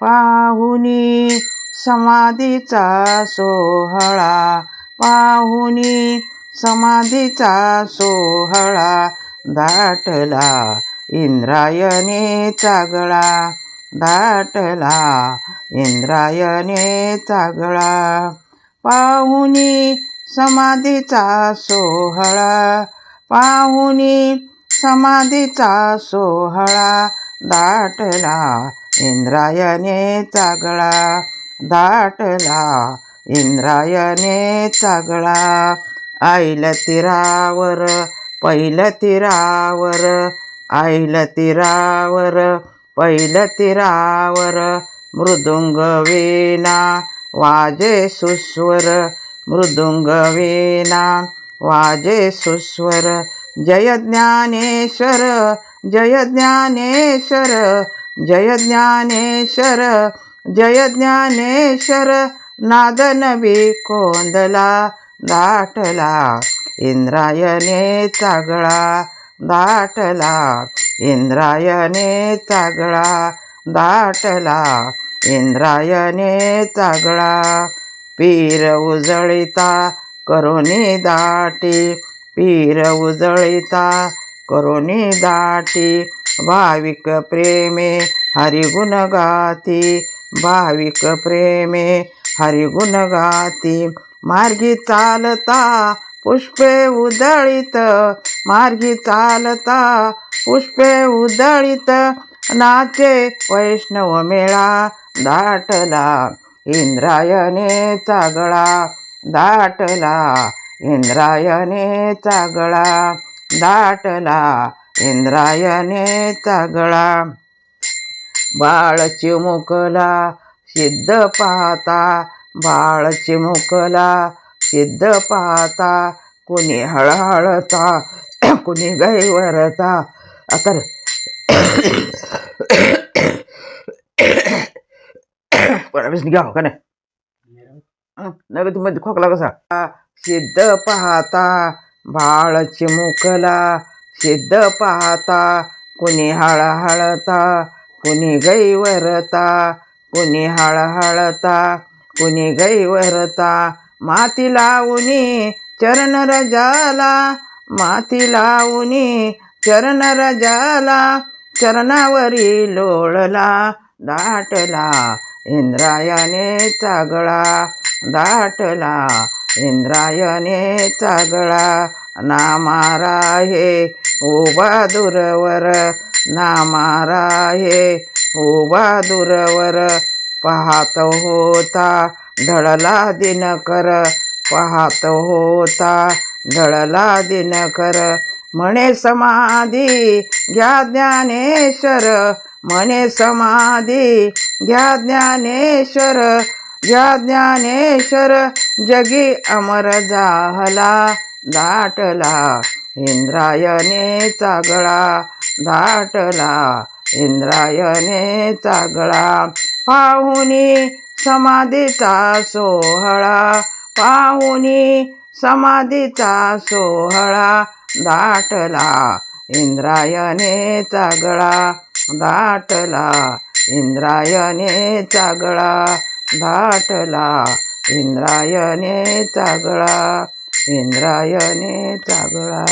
पाहुनी समाधीचा सोहळा. पाहुनी समाधीचा सोहळा. दाटला इंद्रायणे चागळा दाटला इंद्रायणे चागळा पाहुनी समाधीचा सोहळा. पाहुनी समाधीचा सोहळा. दाटला इंद्रायने चागळा दाटला इंद्रायने चागळा आईल तीरावर पहिलं तीरावर आईल तीरावर पहिलं तीरावर मृदुंग वीणा वाजे सुस्वर मृदुंग वीणा वाजे सुस्वर. जय ज्ञानेश्वर जय ज्ञानेश्वर जय ज्ञानेश्वर जय ज्ञानेश्वर नादनवी कोंदला दाटला इंद्रायने चागळा दाटला इंद्रायने चागळा दाटला इंद्रायने चागळा पीर उजळिता करोनी दाटी पीर उजळिता करोनी दाटी भाविक प्रेमे हरिगुण गाती भाविक प्रेमे हरिगुण गाती मार्गी चालता पुष्पे उदळीत मार्गी चालता पुष्पे उदळीत नाचे वैष्णव मेळा दाटला इंद्रायने चागळा दाटला इंद्रायने चागळा दाटला. इंद्रायने चागळा बाळ चिमुकला सिद्ध पाहता. बाळ चिमुकला सिद्ध पाहता. कुणी हळहळता कुणी गैवरता. आता घ्याव हो, का नाही? नवीन मध्ये खोकला कसा? सिद्ध पाहता. बाळ चिमुकला सिद्ध पाहता कुणी हळहळता कुणी गैवरता कुणी हळहळता कुणी गैवरता. माती लावणी चरण रजाला माती लावणी चरण रजाला चरणावरी लोळला दाटला इंद्रायाने चागळा दाटला इंद्रायने चागळा. नामारा हे उभा दुरवर नामारा हे उभा दुरवर पाहत होता ढळला दिनकर पाहत होता ढळला दिनकर. म्हणे समाधी घ्या ज्ञानेश्वर म्हणे समाधी घ्या ज्ञानेश्वर घ्या ज्ञानेश्वर जगी अमर झाला दाटला इंद्रायने चागळा दाटला इंद्रायने चागळा. पाहुनी समाधीचा सोहळा पाहुनी समाधीचा सोहळा दाटला इंद्रायने चागळा दाटला इंद्रायने चागळा दाटला इंद्रायने चागळा. इंद्रायणे चागळा